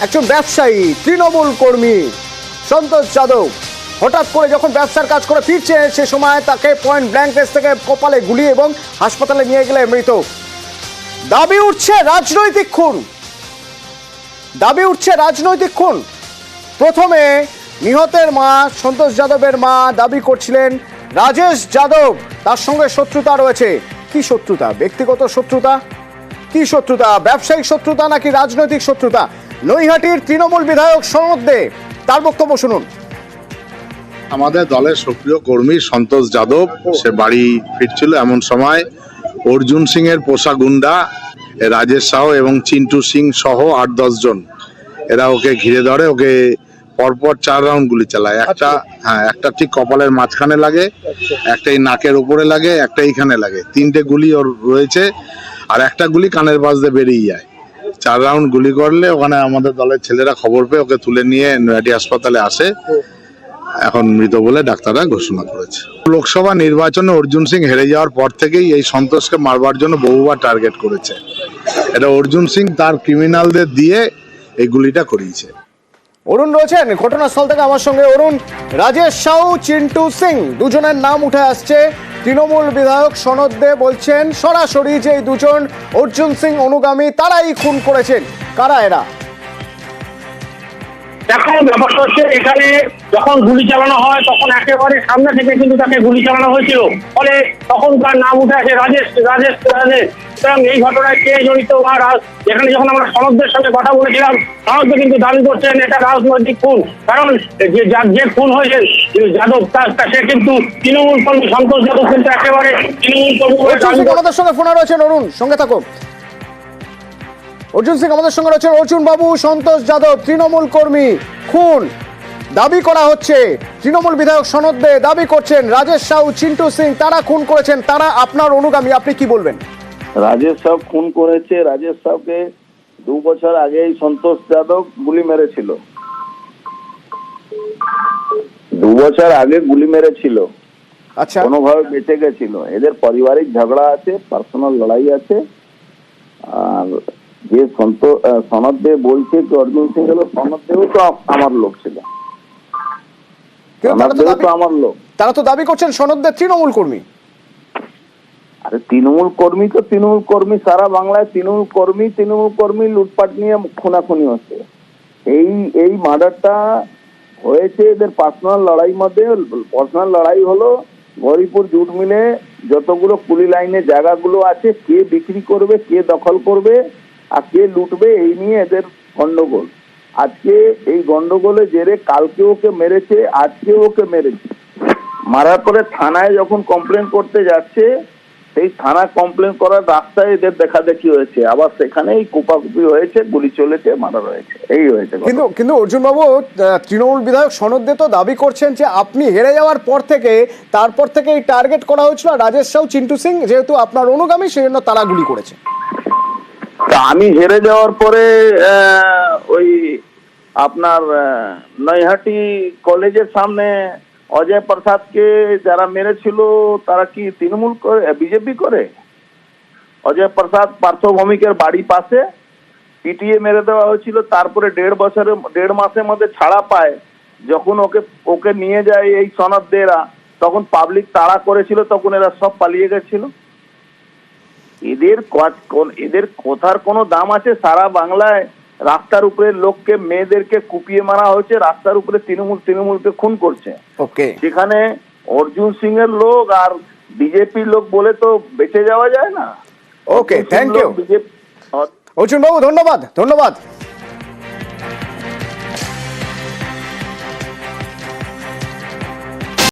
একজন ব্যবসায়ী, তৃণমূল কর্মী, সন্তোষ যাদব। হঠাৎ করে যখন ব্যবসার কাজ করে ফিরছে, সে সময় তাকে পয়েন্ট ব্ল্যাঙ্ক রেস থেকে কপালে গুলি এবং হাসপাতালে নিয়ে গেলে মৃত। দাবি উঠছে রাজনৈতিক খুন। দাবি উঠছে রাজনৈতিক খুন। প্রথমে নিহতের মা, সন্তোষ যাদবের মা দাবি করছিলেন, রাজেশ যাদব, তার সঙ্গে শত্রুতা রয়েছে। কি শত্রুতা? ব্যক্তিগত শত্রুতা? কি শত্রুতা? ব্যবসায়িক শত্রুতা নাকি রাজনৈতিক শত্রুতা? নৈহাটির তৃণমূল বিধায়ক সনদ দে তার বক্তব্য শুনুন। আমাদের দলের সক্রিয় কর্মী সন্তোষ যাদব সে বাড়ি ফিরছিল এমন সময়। অর্জুন সিং এর পোষা গুন্ডা রাজেশ সাহ এবং চিন্টু সিং সহ আট দশ জন। এরা ওকে ঘিরে ধরে ওকে পরপর চার রাউন্ড গুলি চালায়। একটা হ্যাঁ একটা ঠিক কপালের মাঝখানে লাগে একটা এই নাকের উপরে লাগে একটা এইখানে লাগে। তিনটে গুলি ওর রয়েছে আর একটা গুলি কানের পাশ দিয়ে বেরিয়ে যায়। চার রাউন্ড গুলি করলে ওখানে আমাদের দলের ছেলেরা খবর পেয়ে ওকে তুলে নিয়ে নৈহাটি হাসপাতালে আসে। এখন মৃত বলে ডাক্তাররা ঘোষণা করেছে। লোকসভা নির্বাচনে অর্জুন সিং হেরে যাওয়ার পর থেকেই এই সন্তোষকে মারবার জন্য বহুবার টার্গেট করেছে। এটা অর্জুন সিং তার ক্রিমিনালদের দিয়ে এই গুলিটা করিয়েছে। অরুণ রয়েছেন, ঘটনাস্থল থেকে আমার সঙ্গে অরুণ। রাজেশ সাউ, চিন্টু সিং, দুজনের নাম উঠে আসছে তৃণমূল বিধায়ক সনদ দে বলছেন, সরাসরি যে দুজন অর্জুন সিং অনুগামী তারাই খুন করেছেন। কারা এরা? দেখো ব্যাপারটা হচ্ছে এখানে যখন গুলি চালানো হয় তখন একেবারে সামনে থেকে কিন্তু তাকে গুলি চালানো হয়েছিল। ফলে তখন তার নাম উঠে আসে রাজেশ রাজেশ রাজেশ। সুতরাং এই ঘটনায় কে জড়িত বা এখানে যখন আমরা সনদদের সঙ্গে কথা বলেছিলাম সনদ কিন্তু দাবি করছেন এটা রাজনৈতিক খুন। কারণ যে যার যে খুন হয়েছে যাদব তার সে কিন্তু তৃণমূল কর্মী সন্তোষ যাদব কিন্তু একেবারে তৃণমূল কর্মী সঙ্গে ফোনে রয়েছেন অরুণ সঙ্গে থাকুন। অর্জুন সিং আমাদের সঙ্গে রয়েছেন। অর্জুন বাবু সন্তোষ যাদব তৃণমূল কর্মী খুন। দাবি করা হচ্ছে তৃণমূল বিধায়ক সনদ দে দাবি করছেন রাজেশ সাউ চিন্টু সিং তারা খুন করেছেন তারা আপনার অনুগামী আপনি কি বলবেন? রাজেশ সাহেব খুন করেছে রাজেশ সাহেবকে দু বছর আগেই সন্তোষ যাদব গুলি মেরেছিল। দু বছর আগে গুলি মেরেছিল। আচ্ছা। কোনোভাবে বেঁচে গেছিল। এদের পারিবারিক ঝগড়া আছে পার্সোনাল লড়াই আছে। আর যে সন্ত- সনদ দে বলছে কি অর্জুন সিং হলো সনদ দেও তো আমার লোক ছিল। দাবি আমার লোক। তারা তো দাবি করছেন সনদ দে তৃণমূল কর্মী। আরে তৃণমূল কর্মী তো তৃণমূল কর্মী সারা বাংলায় তৃণমূল কর্মী তৃণমূল কর্মী লুটপাট নিয়ে খুনাখুনি হচ্ছে। এই এই মার্ডারটা হয়েছে এদের পার্সোনাল লড়াই মধ্যে পার্সোনাল লড়াই হলো গরিপুর জুট মিলে যতগুলো কুলি লাইনে জায়গাগুলো আছে কে বিক্রি করবে কে দখল করবে আর কে লুটবে এই নিয়ে এদের গন্ডগোল। আজকে এই গন্ডগোলে জেরে কালকে ওকে মেরেছে, আজকে ওকে মেরেছে। মারার পরে থানায় যখন কমপ্লেন করতে যাচ্ছে, সেই থানা কমপ্লেন করার রাস্তায় এদের দেখা দেখি হয়েছে। আবার সেখানেই কুপাকুপি হয়েছে, গুলি চলেছে, মারা রয়েছে। এই হয়েছে কিন্তু কিন্তু অর্জুন বাবু তৃণমূল বিধায়ক সনদ দে তো দাবি করছেন যে আপনি হেরে যাওয়ার পর থেকে, তারপর থেকে এই টার্গেট করা হয়েছিল। রাজেশ সাউ চিন্টু সিং যেহেতু আপনার অনুগামী সেই জন্য তারা গুলি করেছে। তা আমি হেরে যাওয়ার পরে ওই আপনার নৈহাটি কলেজের সামনে অজয় প্রসাদকে যারা মেরেছিল, তারা কি তৃণমূল করে, বিজেপি করে? অজয় প্রসাদ পার্থ ভৌমিকের বাড়ি পাশে পিটিএ মেরে দেওয়া হয়েছিল, তারপরে দেড় বছরের দেড় মাসের মধ্যে ছাড়া পায়। যখন ওকে ওকে নিয়ে যায় এই সনদদেরা তখন পাবলিক তাড়া করেছিল, তখন এরা সব পালিয়ে গেছিল। এদের এদের কথার কোনো দাম আছে? সারা বাংলায় রাস্তার উপরে লোককে মেয়েদেরকে কুপিয়ে মারা হয়েছে। রাস্তার উপরে তৃণমূল তৃণমূলকে খুন করছে। সেখানে অর্জুন সিং এর লোক আর বিজেপির লোক বলে তো বেঁচে যাওয়া যায় না। Okay thank you BJP Arjun Babu ধন্যবাদ ধন্যবাদ।